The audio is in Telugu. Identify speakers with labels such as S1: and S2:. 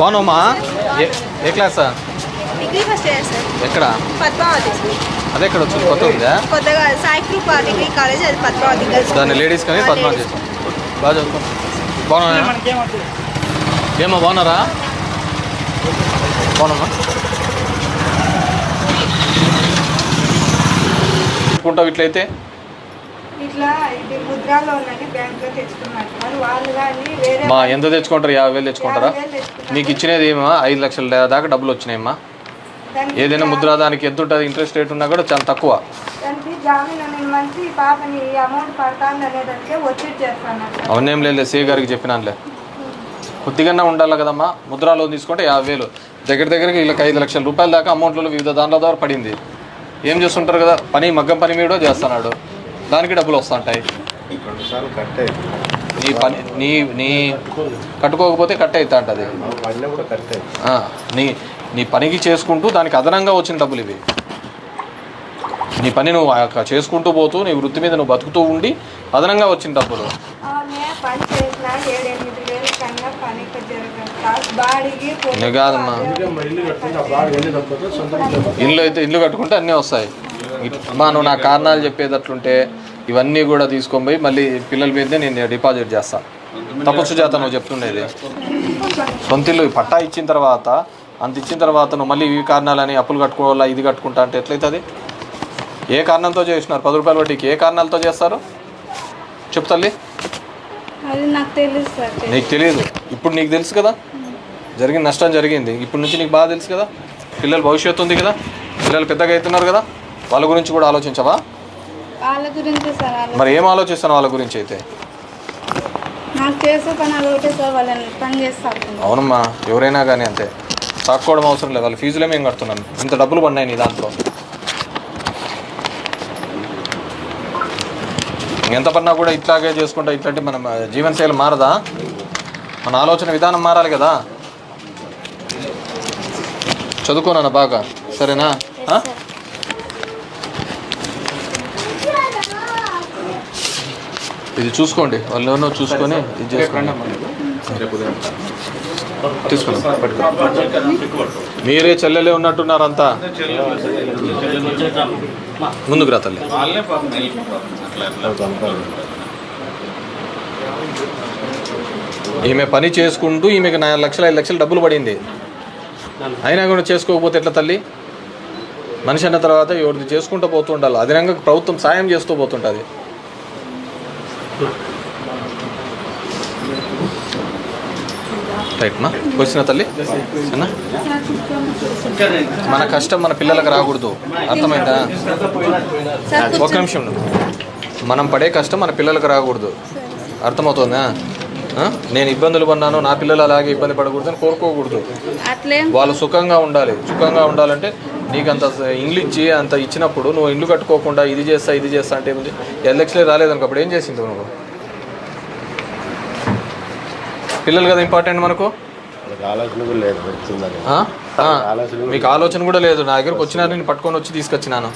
S1: బాగున్నామ్మా ఏ ఏ క్లాసా
S2: డిగ్రీ ఫస్ట్ ఇయర్ సార్.
S1: ఎక్కడ?
S2: పద్మావతి.
S1: అదే ఎక్కడ వచ్చింది కొత్త ఉందా
S2: కొత్తగా సాయి కృప డిగ్రీ కాలేజ్ అది పద్మావతి గర్ల్స్
S1: దాన్ని లేడీస్ కానీ పద్మా చేసి బాగా చదువుకో. బాగున్నా ఏమో బాగున్నారా? చెప్పుకుంటావు ఇట్లయితే?
S2: ఇట్లా ఇది ముద్రాలో ఉన్నది బ్యాంక్లో తెచ్చుకున్నారు. మరి వాళ్ళు కానీ వేరే
S1: మా ఎంత తెచ్చుకుంటారు? యాభై వేలు తెచ్చుకుంటారా?
S2: యాభై వేలు తెచ్చుకున్నారు.
S1: మీకు ఇచ్చినది ఏమో? ఐదు లక్షల దాకా డబ్బులు వచ్చినాయమ్మా.
S2: దానికి
S1: ఏదైనా ముద్ర దానికి ఎంత ఉంటుంది? ఇంట్రెస్ట్ రేట్ ఉన్నా కూడా చాలా తక్కువ.
S2: దానికి జామీన్ నేను మంచి పాపని ఈ అమౌంట్ పడతాను అనేదానికి ఒత్తిడి చేస్తాను సార్
S1: అవన్నేం లేదు సే గారికి చెప్పినానులే. కొద్దిగానే ఉండాలి కదమ్మా. ముద్రా లోన్ తీసుకుంటే యాభై వేలు. దగ్గర దగ్గరకి వీళ్ళకి ఐదు లక్షల రూపాయల దాకా అమౌంట్లో వివిధ దానిల ద్వారా పడింది. ఏం చేస్తుంటారు కదా? పని మగ్గం పని మీద చేస్తున్నాడు. దానికి డబ్బులు వస్తుంటాయి. నీ పని నీ నీ కట్టుకోకపోతే కట్ అవుతా ఉంటుంది
S3: పడినా కూడా కట్ అయింది
S1: ఆ, నీ నీ పనికి చేసుకుంటూ దానికి అదనంగా వచ్చిన డబ్బులు ఇవి. నీ పని నువ్వు ఆ యొక్క చేసుకుంటూ పోతూ నీ వృత్తి మీద నువ్వు బతుకుతూ ఉండి అదనంగా వచ్చిన డబ్బులు. కాదమ్మా
S3: ఇల్లు
S1: అయితే ఇల్లు కట్టుకుంటే అన్నీ వస్తాయి. మా నువ్వు నా కారణాలు చెప్పేటట్లుంటే ఇవన్నీ కూడా తీసుకొని పోయి మళ్ళీ పిల్లల మీదే నేను డిపాజిట్ చేస్తా. తపస్సు చేత నువ్వు చెప్తుండేది. సొంత ఇల్లు ఈ పట్టా ఇచ్చిన తర్వాత అంత ఇచ్చిన తర్వాత నువ్వు మళ్ళీ ఈ కారణాలని అప్పులు కట్టుకోవాలా ఇది కట్టుకుంటా అంటే ఎట్లయితుంది? ఏ కారణంతో చేసినారు? పది రూపాయల వడ్డీకి ఏ కారణాలతో చేస్తారు? చెప్పు తల్లి.
S2: అది నాకు తెలుసు సార్.
S1: నీకు తెలియదు ఇప్పుడు నీకు తెలుసు కదా? జరిగిన నష్టం జరిగింది. ఇప్పటి నుంచి నీకు బాగా తెలుసు కదా? పిల్లల భవిష్యత్తు ఉంది కదా? పిల్లలు పెద్దగా అవుతున్నారు కదా? వాళ్ళ గురించి కూడా ఆలోచించవా?
S2: వాళ్ళ గురించి సార్ వాళ్ళ
S1: మరి ఏం ఆలోచిస్తాను వాళ్ళ గురించి అయితే?
S2: నాకు చేసే పని అది ఒకటే సార్ వాళ్ళని పని చేస్తాను
S1: అవునమ్మా ఎవరైనా కానీ అంతే. సాక్కోవడం అవసరం లేదు వాళ్ళ ఫీజులే మేము కడుతున్నాను ఇంత డబ్బులు పడినాయి నీ దాంట్లో. ఎంత పడినా కూడా ఇట్లాగే చేసుకుంటా ఇట్లాంటి మన జీవనశైలి మారదా? మన ఆలోచన విధానం మారాలి కదా? చదువుకోనా బాగా. సరేనా? ఆ? ఇది చూసుకోండి. వాళ్ళు ఎవరినో చూసుకొని ఇది చేసుకోండి. మీరే చెల్లెలే ఉన్నట్టున్నారంతా. ముందుకు రా తల్లి. ఈమె పని చేసుకుంటూ ఈమెకి నాలుగు లక్షలు ఐదు లక్షలు డబ్బులు పడింది. అయినా కూడా చేసుకోకపోతే ఎట్లా తల్లి? మనిషి అన్న తర్వాత ఎవరిది చేసుకుంటూ పోతూ ఉండాలి. అదనంగా ప్రభుత్వం సాయం చేస్తూ పోతుంటుంది. రైట్ మా వచ్చిన తల్లి? అన్నా మన కష్టం మన పిల్లలకు రాకూడదు. అర్థమైందా? ఒక నిమిషం. మనం పడే కష్టం మన పిల్లలకు రాకూడదు. అర్థమవుతుందా? నేను ఇబ్బందులు పడినాను నా పిల్లలు అలాగే ఇబ్బంది పడకూడదు అని కోరుకోకూడదు.
S2: అట్లే?
S1: వాళ్ళు సుఖంగా ఉండాలి. సుఖంగా ఉండాలంటే నీకు అంత ఇచ్చి అంత ఇచ్చినప్పుడు నువ్వు ఇల్లు కట్టుకోకుండా ఇది చేస్తా ఇది చేస్తా అంటే ఏముంది? ఎలక్షన్లే రాలేదనుకో అప్పుడు ఏం చేసింది నువ్వు? పిల్లలు కదా ఇంపార్టెంట్ మనకు? మీకు ఆలోచన కూడా లేదు. నా దగ్గరకు వచ్చినా నేను పట్టుకొని వచ్చి తీసుకొచ్చినాను.